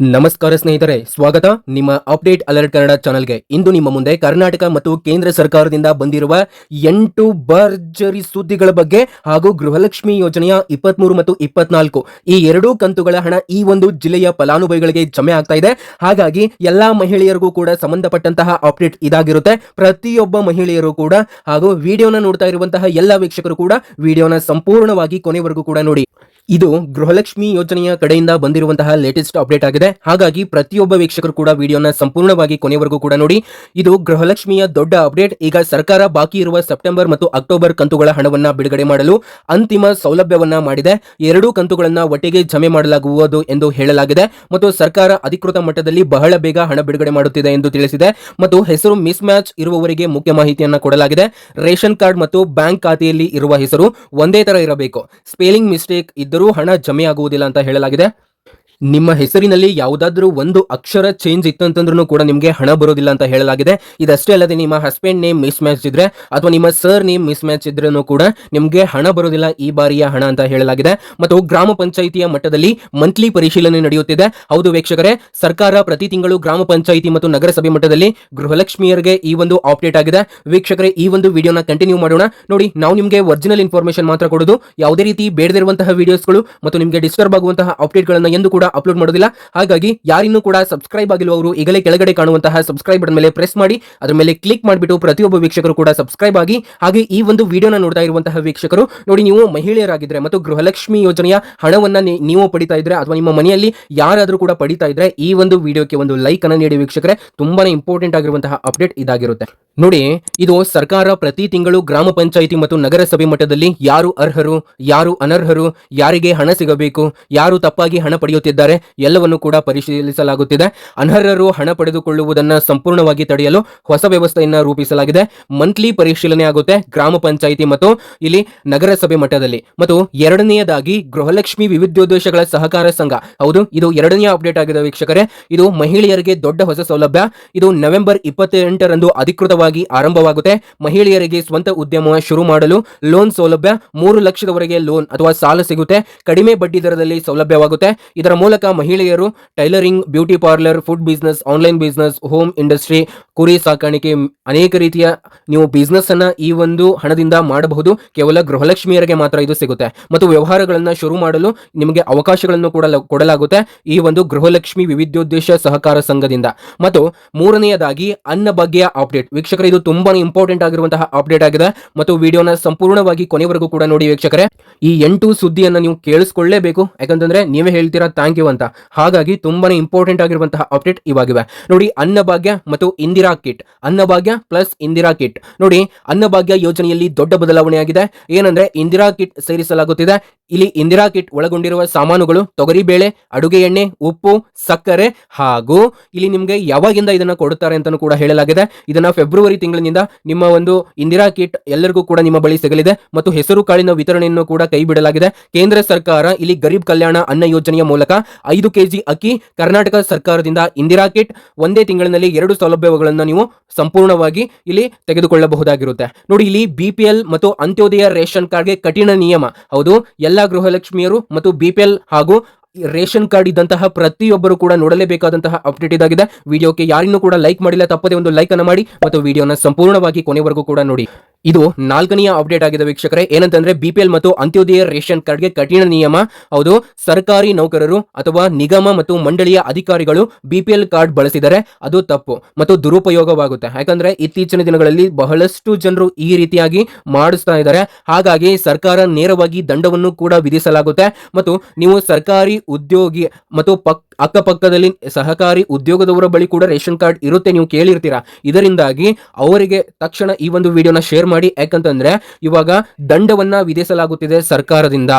ನಮಸ್ಕಾರ ಸ್ನೇಹಿತರೆ, ಸ್ವಾಗತ. ನಿಮ್ಮ ಅಪ್ಡೇಟ್ ಅಲರ್ಟ್ ಕನ್ನಡ ಚಾನೆಲ್ಗೆ. ಇಂದು ನಿಮ್ಮ ಮುಂದೆ ಕರ್ನಾಟಕ ಮತ್ತು ಕೇಂದ್ರ ಸರ್ಕಾರದಿಂದ ಬಂದಿರುವ ಎಂಟು ಭರ್ಜರಿ ಸುದ್ದಿಗಳ ಬಗ್ಗೆ ಹಾಗೂ ಗೃಹಲಕ್ಷ್ಮಿ ಯೋಜನೆಯ ಇಪ್ಪತ್ಮೂರು ಮತ್ತು ಇಪ್ಪತ್ನಾಲ್ಕು. ಈ ಎರಡೂ ಕಂತುಗಳ ಹಣ ಈ ಒಂದು ಜಿಲ್ಲೆಯ ಫಲಾನುಭವಿಗಳಿಗೆ ಜಮೆ ಆಗ್ತಾ ಇದೆ. ಹಾಗಾಗಿ ಎಲ್ಲಾ ಮಹಿಳೆಯರಿಗೂ ಕೂಡ ಸಂಬಂಧಪಟ್ಟಂತಹ ಅಪ್ಡೇಟ್ ಇದಾಗಿರುತ್ತೆ. ಪ್ರತಿಯೊಬ್ಬ ಮಹಿಳೆಯರು ಕೂಡ ಹಾಗೂ ವಿಡಿಯೋನ ನೋಡ್ತಾ ಇರುವಂತಹ ಎಲ್ಲ ವೀಕ್ಷಕರು ಕೂಡ ವಿಡಿಯೋನ ಸಂಪೂರ್ಣವಾಗಿ ಕೊನೆವರೆಗೂ ಕೂಡ ನೋಡಿ. ಇದು ಗೃಹಲಕ್ಷ್ಮಿ ಯೋಜನೆಯ ಕಡೆಯಿಂದ ಬಂದಿರುವಂತಹ ಲೇಟೆಸ್ಟ್ ಅಪ್ಡೇಟ್ ಆಗಿದೆ. ಹಾಗಾಗಿ ಪ್ರತಿಯೊಬ್ಬ ವೀಕ್ಷಕರು ಕೂಡ ವಿಡಿಯೋನ ಸಂಪೂರ್ಣವಾಗಿ ಕೊನೆವರೆಗೂ ಕೂಡ ನೋಡಿ. ಇದು ಗೃಹಲಕ್ಷ್ಮಿಯ ದೊಡ್ಡ ಅಪ್ಡೇಟ್ ಈಗ ಸರ್ಕಾರ ಬಾಕಿ ಇರುವ ಸೆಪ್ಟೆಂಬರ್ ಮತ್ತು ಅಕ್ಟೋಬರ್ ಕಂತುಗಳ ಹಣವನ್ನ ಬಿಡುಗಡೆ ಮಾಡಲು ಅಂತಿಮ ಸೌಲಭ್ಯವನ್ನ ಮಾಡಿದೆ. ಎರಡೂ ಕಂತುಗಳನ್ನ ಒಟ್ಟಿಗೆ ಜಮೆ ಮಾಡಲಾಗುವುದು ಎಂದು ಹೇಳಲಾಗಿದೆ. ಮತ್ತು ಸರ್ಕಾರ ಅಧಿಕೃತ ಮಟ್ಟದಲ್ಲಿ ಬಹಳ ಬೇಗ ಹಣ ಬಿಡುಗಡೆ ಮಾಡುತ್ತಿದೆ ಎಂದು ತಿಳಿಸಿದೆ. ಮತ್ತು ಹೆಸರು ಮಿಸ್ ಮ್ಯಾಚ್ ಇರುವವರಿಗೆ ಮುಖ್ಯ ಮಾಹಿತಿಯನ್ನ ಕೊಡಲಾಗಿದೆ. ರೇಷನ್ ಕಾರ್ಡ್ ಮತ್ತು ಬ್ಯಾಂಕ್ ಖಾತೆಯಲ್ಲಿ ಇರುವ ಹೆಸರು ಒಂದೇ ತರ ಇರಬೇಕು. ಸ್ಪೇಲಿಂಗ್ ಮಿಸ್ಟೇಕ್ ಇದ್ದರೂ ಹಣ ಜಮೆಯಾಗುವುದಿಲ್ಲ ಅಂತ ಹೇಳಲಾಗಿದೆ. ನಿಮ್ಮ ಹೆಸರಿನಲ್ಲಿ ಯಾವುದಾದ್ರೂ ಒಂದು ಅಕ್ಷರ ಚೇಂಜ್ ಇತ್ತು ಅಂತಂದ್ರೂ ಕೂಡ ನಿಮಗೆ ಹಣ ಬರೋದಿಲ್ಲ ಅಂತ ಹೇಳಲಾಗಿದೆ. ಇದಷ್ಟೇ ಅಲ್ಲದೆ ನಿಮ್ಮ ಹಸ್ಬೆಂಡ್ ನೇಮ್ ಮಿಸ್ ಮ್ಯಾಚ್ ಇದ್ರೆ ಅಥವಾ ನಿಮ್ಮ ಸರ್ ನೇಮ್ ಮಿಸ್ ಮ್ಯಾಚ್ ಇದ್ರೂ ಕೂಡ ನಿಮಗೆ ಹಣ ಬರೋದಿಲ್ಲ ಈ ಬಾರಿಯ ಹಣ ಅಂತ ಹೇಳಲಾಗಿದೆ. ಮತ್ತು ಗ್ರಾಮ ಪಂಚಾಯಿತಿಯ ಮಟ್ಟದಲ್ಲಿ ಮಂತ್ಲಿ ಪರಿಶೀಲನೆ ನಡೆಯುತ್ತಿದೆ. ಹೌದು ವೀಕ್ಷಕರೇ, ಸರ್ಕಾರ ಪ್ರತಿ ತಿಂಗಳು ಗ್ರಾಮ ಪಂಚಾಯಿತಿ ಮತ್ತು ನಗರಸಭೆ ಮಟ್ಟದಲ್ಲಿ ಗೃಹಲಕ್ಷ್ಮಿಯರಿಗೆ ಈ ಒಂದು ಅಪ್ಡೇಟ್ ಆಗಿದೆ. ವೀಕ್ಷಕರೇ, ಈ ಒಂದು ವಿಡಿಯೋನ ಕಂಟಿನ್ಯೂ ಮಾಡೋಣ. ನೋಡಿ, ನಾವು ನಿಮಗೆ ಒರಿಜಿನಲ್ ಇನ್ಫಾರ್ಮೇಶನ್ ಮಾತ್ರ ಕೊಡೋದು. ಯಾವುದೇ ರೀತಿ ಬೇಡದಿರುವಂತಹ ವಿಡಿಯೋಸ್ಗಳು ಮತ್ತು ನಿಮಗೆ ಡಿಸ್ಟರ್ಬ್ ಆಗುವಂತಹ ಅಪ್ಡೇಟ್ಗಳನ್ನು ಎಂದು ಕೂಡ ಅಪ್ಲೋಡ್ ಮಾಡೋದಿಲ್ಲ. ಹಾಗಾಗಿ ಯಾರಿನ್ನೂ ಕೂಡ ಸಬ್ಸ್ಕ್ರೈಬ್ ಆಗಿರುವವರು ಈಗಲೇ ಕೆಳಗಡೆ ಕಾಣುವಂತಹ ಸಬ್ಸ್ಕ್ರೈಬ್ ಬಟನ್ ಮೇಲೆ ಪ್ರೆಸ್ ಮಾಡಿ, ಅದರ ಮೇಲೆ ಕ್ಲಿಕ್ ಮಾಡಿಬಿಟ್ಟು ಪ್ರತಿಯೊಬ್ಬ ವೀಕ್ಷಕರು ಕೂಡ ಸಬ್ಸ್ಕ್ರೈಬ್ ಆಗಿ, ಹಾಗೆ ಈ ಒಂದು ವಿಡಿಯೋನ ನೋಡ್ತಾ ಇರುವಂತಹ ವೀಕ್ಷಕರು, ನೋಡಿ ನೀವು ಮಹಿಳೆಯರಾಗಿದ್ರೆ ಮತ್ತು ಗೃಹಲಕ್ಷ್ಮಿ ಯೋಜನೆಯ ಹಣವನ್ನ ನೀವು ಪಡಿತಾ ಇದ್ರೆ ಅಥವಾ ನಿಮ್ಮ ಮನೆಯಲ್ಲಿ ಯಾರಾದರೂ ಕೂಡ ಪಡಿತಾ ಇದ್ರೆ ಈ ಒಂದು ವಿಡಿಯೋಕ್ಕೆ ಒಂದು ಲೈಕ್ ಅನ್ನ ನೀಡಿ ವೀಕ್ಷಕರೇ. ತುಂಬಾನೇ ಇಂಪಾರ್ಟೆಂಟ್ ಆಗಿರುವಂತಹ ಅಪ್ಡೇಟ್ ಇದಾಗಿರುತ್ತೆ. ನೋಡಿ, ಇದು ಸರ್ಕಾರ ಪ್ರತಿ ತಿಂಗಳು ಗ್ರಾಮ ಪಂಚಾಯಿತಿ ಮತ್ತು ನಗರಸಭೆ ಮಟ್ಟದಲ್ಲಿ ಯಾರು ಅರ್ಹರು, ಯಾರು ಅನರ್ಹರು, ಯಾರಿಗೆ ಹಣ ಸಿಗಬೇಕು, ಯಾರು ತಪ್ಪಾಗಿ ಹಣ ಪಡೆಯುತ್ತಿದ್ದಾರೆ, ಎಲ್ಲವನ್ನು ಕೂಡ ಪರಿಶೀಲಿಸಲಾಗುತ್ತಿದೆ. ಅನರ್ಹರು ಹಣ ಪಡೆದುಕೊಳ್ಳುವುದನ್ನು ಸಂಪೂರ್ಣವಾಗಿ ತಡೆಯಲು ಹೊಸ ವ್ಯವಸ್ಥೆಯನ್ನು ರೂಪಿಸಲಾಗಿದೆ. ಮಂತ್ಲಿ ಪರಿಶೀಲನೆ ಆಗುತ್ತೆ ಗ್ರಾಮ ಪಂಚಾಯಿತಿ ಮತ್ತು ಇಲ್ಲಿ ನಗರಸಭೆ ಮಟ್ಟದಲ್ಲಿ. ಮತ್ತು ಎರಡನೆಯದಾಗಿ ಗೃಹಲಕ್ಷ್ಮಿ ವಿವಿಧೋದ್ದೇಶಗಳ ಸಹಕಾರ ಸಂಘ. ಹೌದು, ಇದು ಎರಡನೆಯ ಅಪ್ಡೇಟ್ ಆಗಿದೆ ವೀಕ್ಷಕರೇ. ಇದು ಮಹಿಳೆಯರಿಗೆ ದೊಡ್ಡ ಹೊಸ ಸೌಲಭ್ಯ. ಇದು ನವೆಂಬರ್ ಇಪ್ಪತ್ತೆಂಟರಂದು ಅಧಿಕೃತವಾಗಿ ಆರಂಭವಾಗುತ್ತೆ. ಮಹಿಳೆಯರಿಗೆ ಸ್ವಂತ ಉದ್ಯಮ ಶುರು ಮಾಡಲು ಲೋನ್ ಸೌಲಭ್ಯ ಮೂರು ಲಕ್ಷದವರೆಗೆ ಲೋನ್ ಅಥವಾ ಸಾಲ ಸಿಗುತ್ತೆ. ಕಡಿಮೆ ಬಡ್ಡಿ ದರದಲ್ಲಿ ಸೌಲಭ್ಯವಾಗುತ್ತೆ. ಇದರ ಮೂಲಕ ಮಹಿಳೆಯರು tailoring, beauty parlour, food business online business home industry ಕುರಿ ಸಾಕಾಣಿಕೆ ಅನೇಕ ರೀತಿಯ ನೀವು ಬಿಸ್ನೆಸ್ ಅನ್ನ ಈ ಒಂದು ಹಣದಿಂದ ಮಾಡಬಹುದು. ಕೇವಲ ಗೃಹಲಕ್ಷ್ಮಿಯರಿಗೆ ಮಾತ್ರ ಇದು ಸಿಗುತ್ತೆ. ಮತ್ತು ವ್ಯವಹಾರಗಳನ್ನ ಶುರು ಮಾಡಲು ನಿಮಗೆ ಅವಕಾಶಗಳನ್ನು ಕೂಡ ಕೊಡಲಾಗುತ್ತೆ ಈ ಒಂದು ಗೃಹಲಕ್ಷ್ಮಿ ವಿವಿಧೋದ್ದೇಶ ಸಹಕಾರ ಸಂಘದಿಂದ. ಮತ್ತು ಮೂರನೆಯದಾಗಿ ಅನ್ನ ಅನ್ನಭಾಗ್ಯ ಅಪ್ಡೇಟ್ ವೀಕ್ಷಕರೇ, ಇದು ತುಂಬಾ ಇಂಪಾರ್ಟೆಂಟ್ ಆಗಿರುವಂತಹ ಅಪ್ಡೇಟ್ ಆಗಿದೆ ಮತ್ತು ವಿಡಿಯೋನ ಸಂಪೂರ್ಣವಾಗಿ ಕೊನೆವರೆಗೂ ಕೂಡ ನೋಡಿ ವೀಕ್ಷಕರೇ, ಈ ಎಂಟು ಸುದ್ದಿಯನ್ನ ನೀವು ಕೇಳಿಸ್ಕೊಳ್ಳೇಬೇಕು. ಯಾಕಂತಂದ್ರೆ ನೀವೇ ಹೇಳ್ತೀರಾ ಥ್ಯಾಂಕ್ ಯು ಅಂತ. ಹಾಗಾಗಿ ತುಂಬಾನೇ ಇಂಪಾರ್ಟೆಂಟ್ ಆಗಿರುವಂತಹ ಅಪ್ಡೇಟ್ ಇವಾಗಿವೆ. ನೋಡಿ, ಅನ್ನಭಾಗ್ಯ ಮತ್ತು Indira kit. Anna Bhagya plus Indira kit. ನೋಡಿ, ಅನ್ನಭಾಗ್ಯ ಯೋಜನೆಯಲ್ಲಿ ದೊಡ್ಡ ಬದಲಾವಣೆ ಆಗಿದೆ ಏನಂದ್ರೆ, ಇಂದಿರಾ ಕಿಟ್ ಸೇರಿಸಲಾಗುತ್ತಿದೆ. ಇಲ್ಲಿ ಇಂದಿರಾ ಕಿಟ್ ಒಳಗೊಂಡಿರುವ ಸಾಮಾನುಗಳು, ತೊಗರಿಬೇಳೆ, ಅಡುಗೆ ಎಣ್ಣೆ, ಉಪ್ಪು, ಸಕ್ಕರೆ ಹಾಗೂ ಇಲ್ಲಿ ನಿಮಗೆ ಯಾವಾಗಿಂದ ಇದನ್ನ ಕೊಡುತ್ತಾರೆ ಅಂತಾನೂ ಕೂಡ ಹೇಳಲಾಗಿದೆ. ಇದನ್ನ ಫೆಬ್ರವರಿ ತಿಂಗಳಿನಿಂದ ನಿಮ್ಮ ಒಂದು ಇಂದಿರಾ ಕಿಟ್ ಎಲ್ಲರಿಗೂ ಕೂಡ ನಿಮ್ಮ ಬಳಿ ಸಿಗಲಿದೆ ಮತ್ತು ಹೆಸರು, ಕಾಳಿನ ವಿತರಣೆಯನ್ನು ಕೂಡ ಕೈ ಬಿಡಲಾಗಿದೆ ಕೇಂದ್ರ ಸರ್ಕಾರ ಇಲ್ಲಿ ಗರೀಬ್ ಕಲ್ಯಾಣ ಅನ್ನ ಯೋಜನೆಯ ಮೂಲಕ ಐದು ಕೆಜಿ ಅಕ್ಕಿ ಕರ್ನಾಟಕ ಸರ್ಕಾರದಿಂದ ಇಂದಿರಾ ಕಿಟ್ ಒಂದೇ ತಿಂಗಳಿನಲ್ಲಿ ಎರಡು ಸೌಲಭ್ಯಗಳನ್ನು ನೀವು ಸಂಪೂರ್ಣವಾಗಿ ಇಲ್ಲಿ ತೆಗೆದುಕೊಳ್ಳಬಹುದಾಗಿರುತ್ತೆ. ನೋಡಿ, ಇಲ್ಲಿ ಬಿಪಿಎಲ್ ಮತ್ತು ಅಂತ್ಯೋದಯ ರೇಷನ್ ಕಾರ್ಡ್ಗೆ ಕಠಿಣ ನಿಯಮ. ಹೌದು, ಎಲ್ಲಾ ಗೃಹಲಕ್ಷ್ಮಿಯರು ಮತ್ತು ಬಿಪಿಎಲ್ ಹಾಗೂ ರೇಷನ್ ಕಾರ್ಡ್ ಇದ್ದಂತಹ ಪ್ರತಿಯೊಬ್ಬರು ಕೂಡ ನೋಡಲೇಬೇಕಾದಂತಹ ಅಪ್ಡೇಟ್ ಇದಾಗಿದೆ. ವಿಡಿಯೋಕ್ಕೆ ಯಾರಿನ್ನೂ ಕೂಡ ಲೈಕ್ ಮಾಡಿಲ್ಲ, ತಪ್ಪದೆ ಒಂದು ಲೈಕ್ ಅನ್ನು ಮಾಡಿ ಮತ್ತು ವಿಡಿಯೋನ ಸಂಪೂರ್ಣವಾಗಿ ಕೊನೆವರೆಗೂ ಕೂಡ ನೋಡಿ. ಇದು ನಾಲ್ಕನೆಯ ಅಪ್ಡೇಟ್ ಆಗಿದೆ ವೀಕ್ಷಕರೇ. ಏನಂತಂದ್ರೆ ಬಿಪಿಎಲ್ ಮತ್ತು ಅಂತ್ಯೋದಯ ರೇಷನ್ ಕಾರ್ಡ್ಗೆ ಕಠಿಣ ನಿಯಮ. ಹೌದು, ಸರ್ಕಾರಿ ನೌಕರರು ಅಥವಾ ನಿಗಮ ಮತ್ತು ಮಂಡಳಿಯ ಅಧಿಕಾರಿಗಳು ಬಿಪಿಎಲ್ ಕಾರ್ಡ್ ಬಳಸಿದರೆ ಅದು ತಪ್ಪು ಮತ್ತು ದುರುಪಯೋಗವಾಗುತ್ತೆ. ಯಾಕಂದ್ರೆ ಇತ್ತೀಚಿನ ದಿನಗಳಲ್ಲಿ ಬಹಳಷ್ಟು ಜನರು ಈ ರೀತಿಯಾಗಿ ಮಾಡಿಸ್ತಾ ಇದ್ದಾರೆ. ಹಾಗಾಗಿ ಸರ್ಕಾರ ನೇರವಾಗಿ ದಂಡವನ್ನು ಕೂಡ ವಿಧಿಸಲಾಗುತ್ತೆ. ಮತ್ತು ನೀವು ಸರ್ಕಾರಿ ಉದ್ಯೋಗಿ ಮತ್ತು ಪಕ್ ಅಕ್ಕಪಕ್ಕದಲ್ಲಿ ಸಹಕಾರಿ ಉದ್ಯೋಗದವರ ಬಳಿ ಕೂಡ ರೇಷನ್ ಕಾರ್ಡ್ ಇರುತ್ತೆ, ನೀವು ಕೇಳಿರ್ತೀರಾ? ಇದರಿಂದಾಗಿ ಅವರಿಗೆ ತಕ್ಷಣ ಈ ಒಂದು ವಿಡಿಯೋನ ಶೇರ್ ಮಾಡಿ. ಯಾಕಂತಂದ್ರೆ, ಇವಾಗ ದಂಡವನ್ನ ವಿಧಿಸಲಾಗುತ್ತಿದೆ ಸರ್ಕಾರದಿಂದ.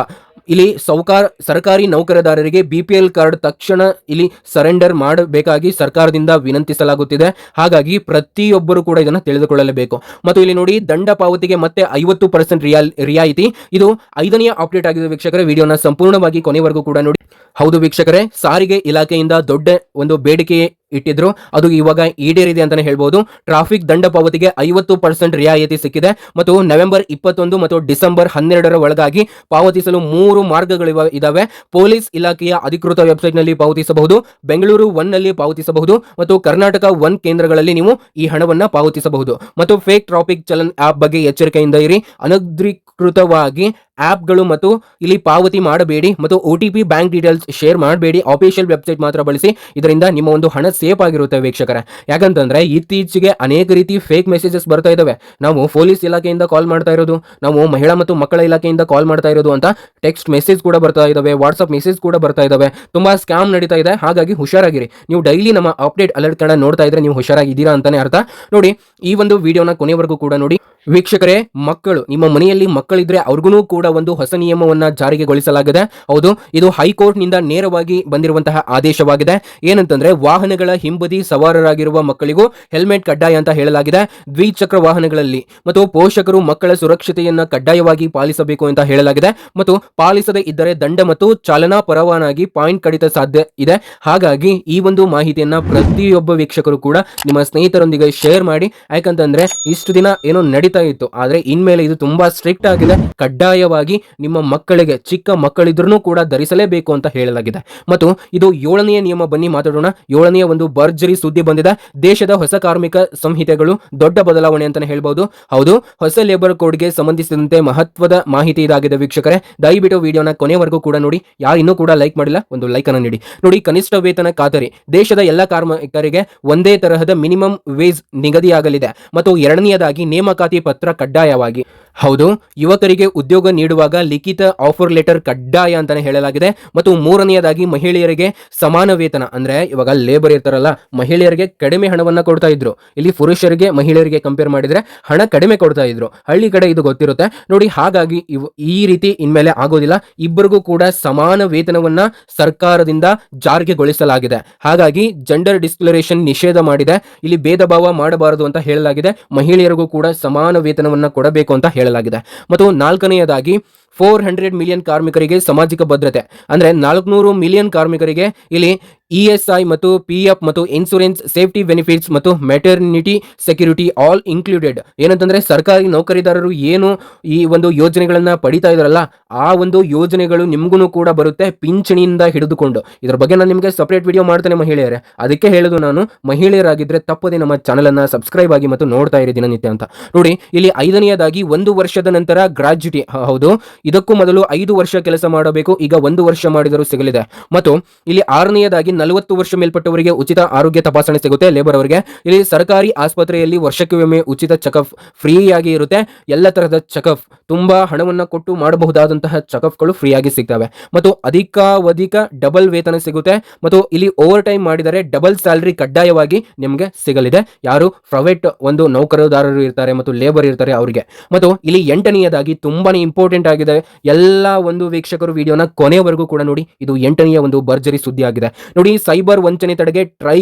ಇಲ್ಲಿ ಸೌಕಾರ, ಸರ್ಕಾರಿ ನೌಕರದಾರರಿಗೆ ಬಿ ಪಿ ಎಲ್ ಕಾರ್ಡ್ ತಕ್ಷಣ ಇಲ್ಲಿ ಸರೆಂಡರ್ ಮಾಡಬೇಕಾಗಿ ಸರ್ಕಾರದಿಂದ ವಿನಂತಿಸಲಾಗುತ್ತಿದೆ. ಹಾಗಾಗಿ ಪ್ರತಿಯೊಬ್ಬರು ಕೂಡ ಇದನ್ನು ತಿಳಿದುಕೊಳ್ಳಲೇಬೇಕು. ಮತ್ತು ಇಲ್ಲಿ ನೋಡಿ, ದಂಡ ಪಾವತಿಗೆ ಮತ್ತೆ ಐವತ್ತು ಪರ್ಸೆಂಟ್ ರಿಯಾಲ್, ರಿಯಾಯಿತಿ. ಇದು ಐದನೇ ಅಪ್ಡೇಟ್ ಆಗಿದೆ ವೀಕ್ಷಕರೇ. ವಿಡಿಯೋನ ಸಂಪೂರ್ಣವಾಗಿ ಕೊನೆವರೆಗೂ ಕೂಡ ನೋಡಿ. ಹೌದು ವೀಕ್ಷಕರೇ, ಸಾರಿಗೆ ಇಲಾಖೆಯಿಂದ ದೊಡ್ಡ ಒಂದು ಬೇಡಿಕೆ ಇಟ್ಟಿದ್ರು. ಅದು ಇವಾಗ ಈಡೇರಿದೆ ಅಂತಾನೆ ಹೇಳ್ಬೋದು. ಟ್ರಾಫಿಕ್ ದಂಡ ಪಾವತಿಗೆ ಐವತ್ತು ಪರ್ಸೆಂಟ್ ರಿಯಾಯಿತಿ ಸಿಕ್ಕಿದೆ ಮತ್ತು ನವೆಂಬರ್ ಇಪ್ಪತ್ತೊಂದು ಮತ್ತು ಡಿಸೆಂಬರ್ ಹನ್ನೆರಡರ ಒಳಗಾಗಿ ಪಾವತಿಸಲು ಮೂರು ಮಾರ್ಗಗಳು ಇದಾವೆ. ಪೊಲೀಸ್ ಇಲಾಖೆಯ ಅಧಿಕೃತ ವೆಬ್ಸೈಟ್ನಲ್ಲಿ ಪಾವತಿಸಬಹುದು. ಬೆಂಗಳೂರು ಒನ್ನಲ್ಲಿ ಪಾವತಿಸಬಹುದು ಮತ್ತು ಕರ್ನಾಟಕ ಒನ್ ಕೇಂದ್ರಗಳಲ್ಲಿ ನೀವು ಈ ಹಣವನ್ನು ಪಾವತಿಸಬಹುದು. ಮತ್ತು ಫೇಕ್ ಟ್ರಾಫಿಕ್ ಚಲನ್ ಆಪ್ ಬಗ್ಗೆ ಎಚ್ಚರಿಕೆಯಿಂದ ಇರಿ. ಅನಧಿಕೃತವಾಗಿ ಆಪ್ಗಳು ಮತ್ತು ಇಲ್ಲಿ ಪಾವತಿ ಮಾಡಬೇಡಿ ಮತ್ತು O T P bank details share ಮಾಡಬೇಡಿ. ಆಫೀಷಿಯಲ್ ವೆಬ್ಸೈಟ್ ಮಾತ್ರ ಬಳಸಿ. ಇದರಿಂದ ನಿಮ್ಮ ಒಂದು ಹಣ ಸೇಫ್ ಆಗಿರುತ್ತೆ ವೀಕ್ಷಕರೇ. ಯಾಕಂತಂದ್ರೆ ಇತ್ತೀಚೆಗೆ ಅನೇಕ ರೀತಿ ಫೇಕ್ ಮೆಸೇಜಸ್ ಬರ್ತಾ ಇದಾವೆ. ನಾವು ಪೊಲೀಸ್ ಇಲಾಖೆಯಿಂದ ಕಾಲ್ ಮಾಡ್ತಾ ಇರೋದು, ನಾವು ಮಹಿಳಾ ಮತ್ತು ಮಕ್ಕಳ ಇಲಾಖೆಯಿಂದ ಕಾಲ್ ಮಾಡ್ತಾ ಇರೋದು ಅಂತ ಟೆಕ್ಸ್ಟ್ ಮೆಸೇಜ್ ಕೂಡ ಬರ್ತಾ ಇದಾವೆ ವಾಟ್ಸ್ಆಪ್ ಮೆಸೇಜ್ ಕೂಡ ಬರ್ತಾ ಇದಾವೆ. ತುಂಬಾ ಸ್ಕ್ಯಾಮ್ ನಡೀತಾ ಇದೆ, ಹಾಗಾಗಿ ಹುಷಾರಾಗಿರಿ. ನೀವು ಡೈಲಿ ನಮ್ಮ ಅಪ್ಡೇಟ್ ಅಲರ್ಟ್ ಕನ್ನಡ ನೋಡ್ತಾ ಇದ್ರೆ ನೀವು ಹುಷಾರಾಗಿದ್ದೀರಾ ಅಂತಾನೆ ಅರ್ಥ? ನೋಡಿ, ಈ ಒಂದು ವಿಡಿಯೋನ ಕೊನೆವರೆಗೂ ಕೂಡ ನೋಡಿ. ವೀಕ್ಷಕರೇ, ಮಕ್ಕಳು, ನಿಮ್ಮ ಮನೆಯಲ್ಲಿ ಮಕ್ಕಳಿದ್ರೆ ಅವ್ರಿಗೂ ಕೂಡ ಒಂದು ಹೊಸ ನಿಯಮವನ್ನ ಜಾರಿಗೆಗೊಳಿಸಲಾಗಿದೆ. ಹೌದು, ಇದು ಹೈಕೋರ್ಟ್ನಿಂದ ನೇರವಾಗಿ ಬಂದಿರುವಂತಹ ಆದೇಶವಾಗಿದೆ. ಏನಂತಂದ್ರೆ ವಾಹನಗಳ ಹಿಂಬದಿ ಸವಾರರಾಗಿರುವ ಮಕ್ಕಳಿಗೂ ಹೆಲ್ಮೆಟ್ ಕಡ್ಡಾಯ ಅಂತ ಹೇಳಲಾಗಿದೆ. ದ್ವಿಚಕ್ರ ವಾಹನಗಳಲ್ಲಿ ಮತ್ತು ಪೋಷಕರು ಮಕ್ಕಳ ಸುರಕ್ಷತೆಯನ್ನ ಕಡ್ಡಾಯವಾಗಿ ಪಾಲಿಸಬೇಕು ಅಂತ ಹೇಳಲಾಗಿದೆ. ಮತ್ತು ಪಾಲಿಸದೇ ಇದ್ದರೆ ದಂಡ ಮತ್ತು ಚಾಲನಾ ಪರವಾನಗಿ ಪಾಯಿಂಟ್ ಕಡಿತ ಸಾಧ್ಯ ಇದೆ. ಹಾಗಾಗಿ ಈ ಒಂದು ಮಾಹಿತಿಯನ್ನ ಪ್ರತಿಯೊಬ್ಬ ವೀಕ್ಷಕರು ಕೂಡ ನಿಮ್ಮ ಸ್ನೇಹಿತರೊಂದಿಗೆ ಶೇರ್ ಮಾಡಿ. ಯಾಕಂತಂದ್ರೆ ಇಷ್ಟು ದಿನ ಏನೋ ನಡೀತಾ ಇತ್ತು. ಆದ್ರೆ ಇನ್ಮೇಲೆ ಇದು ತುಂಬಾ ಸ್ಟ್ರಿಕ್ಟ್ ಆಗಿದೆ. ಕಡ್ಡಾಯವಾಗಿ ನಿಮ್ಮ ಮಕ್ಕಳಿಗೆ, ಚಿಕ್ಕ ಮಕ್ಕಳಿದ್ರೂ ಕೂಡ ಧರಿಸಲೇಬೇಕು ಅಂತ ಹೇಳಲಾಗಿದೆ. ಮತ್ತು ಇದು ಏಳನೆಯ ನಿಯಮ. ಬನ್ನಿ ಮಾತಾಡೋಣ. ಏಳನೆಯ ಭರ್ಜರಿ ಸುದ್ದಿ ಬಂದಿದೆ. ದೇಶದ ಹೊಸ ಕಾರ್ಮಿಕ ಸಂಹಿತೆಗಳು ದೊಡ್ಡ ಬದಲಾವಣೆ ಅಂತಾನೆ ಹೇಳ್ಬಹುದು ಹೌದು, ಹೊಸ ಲೇಬರ್ ಕೋಡ್ಗೆ ಸಂಬಂಧಿಸಿದಂತೆ ಮಹತ್ವದ ಮಾಹಿತಿ ಇದಾಗಿದೆ ವೀಕ್ಷಕರೇ. ದಯವಿಟ್ಟು ವಿಡಿಯೋನ ಕೊನೆವರೆಗೂ ಕೂಡ ನೋಡಿ. ಯಾರು ಇನ್ನೂ ಕೂಡ ಲೈಕ್ ಮಾಡಿಲ್ಲ, ಒಂದು ಲೈಕ್ ಅನ್ನು ನೀಡಿ. ನೋಡಿ, ಕನಿಷ್ಠ ವೇತನ ಖಾತರಿ. ದೇಶದ ಎಲ್ಲ ಕಾರ್ಮಿಕರಿಗೆ ಒಂದೇ ತರಹದ ಮಿನಿಮಮ್ ವೇಜ್ ನಿಗದಿಯಾಗಲಿದೆ. ಮತ್ತು ಎರಡನೆಯದಾಗಿ ನೇಮಕಾತಿ ಪತ್ರ ಕಡ್ಡಾಯವಾಗಿ. ಹೌದು, ಯುವಕರಿಗೆ ಉದ್ಯೋಗ ನೀಡುವಾಗ ಲಿಖಿತ ಆಫರ್ ಲೆಟರ್ ಕಡ್ಡಾಯ ಅಂತಾನೆ ಹೇಳಲಾಗಿದೆ. ಮತ್ತು ಮೂರನೆಯದಾಗಿ ಮಹಿಳೆಯರಿಗೆ ಸಮಾನ ವೇತನ. ಅಂದ್ರೆ ಇವಾಗ ಲೇಬರ್ ಇರ್ತಾರಲ್ಲ ಮಹಿಳೆಯರಿಗೆ ಕಡಿಮೆ ಹಣವನ್ನ ಕೊಡ್ತಾ ಇದ್ರು. ಇಲ್ಲಿ ಪುರುಷರಿಗೆ ಮಹಿಳೆಯರಿಗೆ ಕಂಪೇರ್ ಮಾಡಿದ್ರೆ ಹಣ ಕಡಿಮೆ ಕೊಡ್ತಾ ಇದ್ರು. ಹಳ್ಳಿ ಕಡೆ ಇದು ಗೊತ್ತಿರುತ್ತೆ. ನೋಡಿ, ಹಾಗಾಗಿ ಇವು ಈ ರೀತಿ ಇನ್ಮೇಲೆ ಆಗೋದಿಲ್ಲ. ಇಬ್ಬರಿಗೂ ಕೂಡ ಸಮಾನ ವೇತನವನ್ನ ಸರ್ಕಾರದಿಂದ ಜಾರಿಗೆಗೊಳಿಸಲಾಗಿದೆ. ಹಾಗಾಗಿ ಜೆಂಡರ್ ಡಿಸ್ಕ್ಲರೇಷನ್ ನಿಷೇಧ ಮಾಡಿದೆ. ಇಲ್ಲಿ ಭೇದ ಭಾವ ಮಾಡಬಾರದು ಅಂತ ಹೇಳಲಾಗಿದೆ. ಮಹಿಳೆಯರಿಗೂ ಕೂಡ ಸಮಾನ ವೇತನವನ್ನ ಕೊಡಬೇಕು ಅಂತ ಹೇಳಲಾಗಿದೆ. ಮತ್ತು ನಾಲ್ಕನೆಯದಾಗಿ ಫೋರ್ ಹಂಡ್ರೆಡ್ ಮಿಲಿಯನ್ ಕಾರ್ಮಿಕರಿಗೆ ಸಾಮಾಜಿಕ ಭದ್ರತೆ. ಅಂದ್ರೆ ನಾಲ್ಕುನೂರು ಮಿಲಿಯನ್ ಕಾರ್ಮಿಕರಿಗೆ ಇಲ್ಲಿ ಇ ಎಸ್ ಐ ಮತ್ತು ಪಿ ಎಫ್ ಮತ್ತು ಇನ್ಸೂರೆನ್ಸ್ ಸೇಫ್ಟಿ ಬೆನಿಫಿಟ್ಸ್ ಮತ್ತು ಮೆಟರ್ನಿಟಿ ಸೆಕ್ಯೂರಿಟಿ ಆಲ್ ಇನ್ಕ್ಲೂಡೆಡ್ ಏನಂತಂದ್ರೆ ಸರ್ಕಾರಿ ನೌಕರಿದಾರರು ಏನು ಈ ಒಂದು ಯೋಜನೆಗಳನ್ನು ಪಡಿತಾ ಇದಾರಲ್ಲ ಆ ಒಂದು ಯೋಜನೆಗಳು ನಿಮಗೂ ಕೂಡ ಬರುತ್ತೆ ಪಿಂಚಣಿಯಿಂದ ಹಿಡಿದುಕೊಂಡು. ಇದ್ರ ಬಗ್ಗೆ ನಾನು ನಿಮಗೆ ಸಪ್ರೇಟ್ ವಿಡಿಯೋ ಮಾಡ್ತೇನೆ ಮಹಿಳೆಯರೇ. ಅದಕ್ಕೆ ಹೇಳೋದು ನಾನು ಮಹಿಳೆಯರಾಗಿದ್ದರೆ ತಪ್ಪದೆ ನಮ್ಮ ಚಾನಲನ್ನು ಸಬ್ಸ್ಕ್ರೈಬ್ ಆಗಿ ಮತ್ತು ನೋಡ್ತಾ ಇರಿ ದಿನನಿತ್ಯ ಅಂತ. ನೋಡಿ, ಇಲ್ಲಿ ಐದನೆಯದಾಗಿ ಒಂದು ವರ್ಷದ ನಂತರ ಗ್ರಾಜ್ಯುಟಿ ಹೌದು. ಇದಕ್ಕೂ ಮೊದಲು ಐದು ವರ್ಷ ಕೆಲಸ ಮಾಡಬೇಕು. ಈಗ ಒಂದು ವರ್ಷ ಮಾಡಿದರೂ ಸಿಗಲಿದೆ. ಮತ್ತು ಇಲ್ಲಿ ಆರನೆಯದಾಗಿ ನಲವತ್ತು ವರ್ಷ ಮೇಲ್ಪಟ್ಟವರಿಗೆ ಉಚಿತ ಆರೋಗ್ಯ ತಪಾಸಣೆ ಸಿಗುತ್ತೆ. ಲೇಬರ್ ಅವರಿಗೆ ಇಲ್ಲಿ ಸರ್ಕಾರಿ ಆಸ್ಪತ್ರೆಯಲ್ಲಿ ವರ್ಷಕ್ಕೆ ಒಮ್ಮೆ ಉಚಿತ ಚೆಕಪ್ ಫ್ರೀಯಾಗಿ ಇರುತ್ತೆ. ಎಲ್ಲ ತರಹದ ಚೆಕಪ್, ತುಂಬಾ ಹಣವನ್ನು ಕೊಟ್ಟು ಮಾಡಬಹುದಾದಂತಹ ಚೆಕಪ್ಗಳು ಫ್ರೀಯಾಗಿ ಸಿಗ್ತವೆ. ಮತ್ತು ಅಧಿಕಾವಧಿಕ ಡಬಲ್ ವೇತನ ಸಿಗುತ್ತೆ. ಮತ್ತು ಇಲ್ಲಿ ಓವರ್ ಟೈಮ್ ಮಾಡಿದರೆ ಡಬಲ್ ಸ್ಯಾಲರಿ ಕಡ್ಡಾಯವಾಗಿ ನಿಮಗೆ ಸಿಗಲಿದೆ. ಯಾರು ಪ್ರೈವೇಟ್ ಒಂದು ನೌಕರದಾರರು ಇರ್ತಾರೆ ಮತ್ತು ಲೇಬರ್ ಇರ್ತಾರೆ ಅವರಿಗೆ. ಮತ್ತು ಇಲ್ಲಿ ಎಂಟನೆಯದಾಗಿ ತುಂಬಾನೇ ಇಂಪಾರ್ಟೆಂಟ್ ಆಗಿದೆ ಎಲ್ಲ ಒಂದು ವೀಕ್ಷಕರು ವಿಡಿಯೋನ ಕೊನೆವರೆಗೂ ಕೂಡ ನೋಡಿ. ಇದು ಎಂಟನೆಯ ಒಂದು ಭರ್ಜರಿ ಸುದ್ದಿ ಆಗಿದೆ ನೋಡಿ, ಸೈಬರ್ ವಂಚನೆ ತಡೆಗೆ ಟ್ರೈ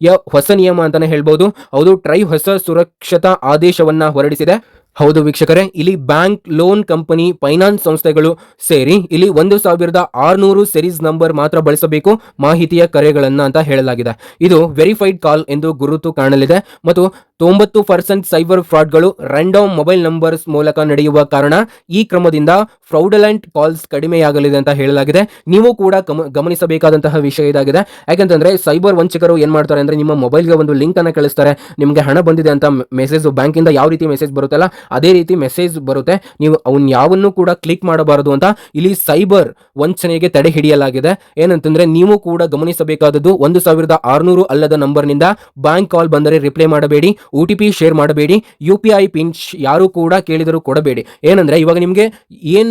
ಯ ಹೊಸ ನಿಯಮ ಅಂತಾನೆ ಹೇಳ್ಬೋದು. ಹೌದು, ಟ್ರೈ ಹೊಸ ಸುರಕ್ಷತಾ ಆದೇಶವನ್ನ ಹೊರಡಿಸಿದೆ. ಹೌದು ವೀಕ್ಷಕರೇ, ಇಲ್ಲಿ ಬ್ಯಾಂಕ್ ಲೋನ್ ಕಂಪನಿ ಫೈನಾನ್ಸ್ ಸಂಸ್ಥೆಗಳು ಸೇರಿ ಇಲ್ಲಿ ಒಂದು ಸಾವಿರದ ಆರುನೂರು ಸೆರೀಸ್ ನಂಬರ್ ಮಾತ್ರ ಬಳಸಬೇಕು, ಮಾಹಿತಿಯ ಕರೆಗಳನ್ನು ಅಂತ ಹೇಳಲಾಗಿದೆ. ಇದು ವೆರಿಫೈಡ್ ಕಾಲ್ ಎಂದು ಗುರುತು ಕಾಣಲಿದೆ ಮತ್ತು ತೊಂಬತ್ತು ಪರ್ಸೆಂಟ್ ಸೈಬರ್ ಫ್ರಾಡ್ಗಳು ರ್ಯಾಂಡಮ್ ಮೊಬೈಲ್ ನಂಬರ್ಸ್ ಮೂಲಕ ನಡೆಯುವ ಕಾರಣ ಈ ಕ್ರಮದಿಂದ ಫ್ರೌಡಲೆಂಟ್ ಕಾಲ್ಸ್ ಕಡಿಮೆಯಾಗಲಿದೆ ಅಂತ ಹೇಳಲಾಗಿದೆ. ನೀವು ಕೂಡ ಗಮ- ಗಮನಿಸಬೇಕಾದಂತಹ ವಿಷಯ ಇದಾಗಿದೆ. ಯಾಕಂತಂದ್ರೆ ಸೈಬರ್ ವಂಚಕರು ಏನ್ ಮಾಡ್ತಾರೆ ಅಂದ್ರೆ ನಿಮ್ಮ ಮೊಬೈಲ್ಗೆ ಒಂದು ಲಿಂಕ್ ಅನ್ನು ಕಳಿಸ್ತಾರೆ, ನಿಮಗೆ ಹಣ ಬಂದಿದೆ ಅಂತ ಮೆಸೇಜ್ ಬ್ಯಾಂಕಿಂದ ಯಾವ ರೀತಿ ಮೆಸೇಜ್ ಬರುತ್ತಲ್ಲ ಅದೇ ರೀತಿ ಮೆಸೇಜ್ ಬರುತ್ತೆ. ನೀವು ಅವನ್ ಯಾವನ್ನು ಕೂಡ ಕ್ಲಿಕ್ ಮಾಡಬಾರದು ಅಂತ ಇಲ್ಲಿ ಸೈಬರ್ ವಂಚನೆಗೆ ತಡೆ ಹಿಡಿಯಲಾಗಿದೆ. ಏನಂತಂದ್ರೆ ನೀವು ಕೂಡ ಗಮನಿಸಬೇಕಾದದ್ದು ಒಂದು ಸಾವಿರದ ಆರುನೂರು ಅಲ್ಲದ ನಂಬರ್ನಿಂದ ಬ್ಯಾಂಕ್ ಕಾಲ್ ಬಂದರೆ ರಿಪ್ಲೈ ಮಾಡಬೇಡಿ ಒ ಟಿ ಪಿ ಶೇರ್ ಮಾಡಬೇಡಿ ಯು ಪಿ ಐ ಪಿನ್ ಯಾರು ಕೂಡ ಕೇಳಿದರೂ ಕೊಡಬೇಡಿ. ಏನಂದ್ರೆ ಇವಾಗ ನಿಮಗೆ ಏನ್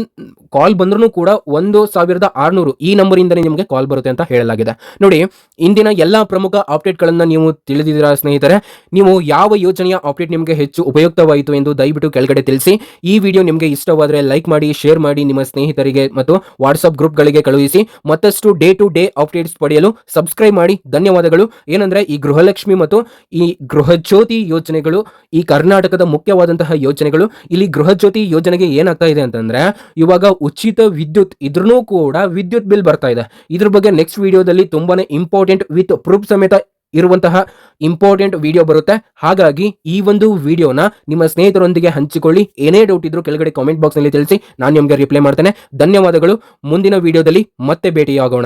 ಕಾಲ್ ಬಂದ್ರೂ ಕೂಡ ಒಂದು ಸಾವಿರದ ಆರುನೂರು ಈ ನಂಬರಿಂದನೇ ನಿಮಗೆ ಕಾಲ್ ಬರುತ್ತೆ ಅಂತ ಹೇಳಲಾಗಿದೆ. ನೋಡಿ, ಇಂದಿನ ಎಲ್ಲ ಪ್ರಮುಖ ಅಪ್ಡೇಟ್ಗಳನ್ನು ನೀವು ತಿಳಿದಿದ್ದೀರಾ ಸ್ನೇಹಿತರೆ, ನೀವು ಯಾವ ಯೋಜನೆಯ ಅಪ್ಡೇಟ್ ನಿಮಗೆ ಹೆಚ್ಚು ಉಪಯುಕ್ತವಾಯಿತು ಎಂದು ದಯವಿಟ್ಟು ಕೆಳಗಡೆ ತಿಳಿಸಿ. ಈ ವಿಡಿಯೋ ನಿಮಗೆ ಇಷ್ಟವಾದರೆ ಲೈಕ್ ಮಾಡಿ, ಶೇರ್ ಮಾಡಿ ನಿಮ್ಮ ಸ್ನೇಹಿತರಿಗೆ ಮತ್ತು ವಾಟ್ಸಪ್ ಗ್ರೂಪ್ಗಳಿಗೆ ಕಳುಹಿಸಿ. ಮತ್ತಷ್ಟು ಡೇ ಟು ಡೇ ಅಪ್ಡೇಟ್ಸ್ ಪಡೆಯಲು ಸಬ್ಸ್ಕ್ರೈಬ್ ಮಾಡಿ. ಧನ್ಯವಾದಗಳು. ಏನಂದ್ರೆ ಈ ಗೃಹಲಕ್ಷ್ಮಿ ಮತ್ತು ಈ ಗೃಹಜ್ಯೋತಿ ಯೋಜನೆಗಳು, ಈ ಕರ್ನಾಟಕದ ಮುಖ್ಯವಾದಂತಹ ಯೋಜನೆಗಳು, ಇಲ್ಲಿ ಗೃಹಜ್ಯೋತಿ ಯೋಜನೆಗೆ ಏನಾಗ್ತಾ ಇದೆ ಅಂತಂದ್ರೆ, ಇವಾಗ ಉಚಿತ ವಿದ್ಯುತ್ ಇದ್ರೂ ಕೂಡ ವಿದ್ಯುತ್ ಬಿಲ್ ಬರ್ತಾ ಇದೆ. ಇದ್ರ ಬಗ್ಗೆ ನೆಕ್ಸ್ಟ್ ವಿಡಿಯೋದಲ್ಲಿ ತುಂಬಾನೇ ಇಂಪಾರ್ಟೆಂಟ್ ವಿತ್ ಪ್ರೂಫ್ ಸಮೇತ ಇರುವಂತಹ ಇಂಪಾರ್ಟೆಂಟ್ ವಿಡಿಯೋ ಬರುತ್ತೆ. ಹಾಗಾಗಿ ಈ ಒಂದು ವಿಡಿಯೋನ ನಿಮ್ಮ ಸ್ನೇಹಿತರೊಂದಿಗೆ ಹಂಚಿಕೊಳ್ಳಿ. ಏನೇ ಡೌಟ್ ಇದ್ರೂ ಕೆಳಗಡೆ ಕಾಮೆಂಟ್ ಬಾಕ್ಸ್ನಲ್ಲಿ ತಿಳಿಸಿ. ನಾನು ನಿಮಗೆ ರಿಪ್ಲೈ ಮಾಡ್ತೇನೆ. ಧನ್ಯವಾದಗಳು. ಮುಂದಿನ ವಿಡಿಯೋದಲ್ಲಿ ಮತ್ತೆ ಭೇಟಿಯಾಗೋಣ.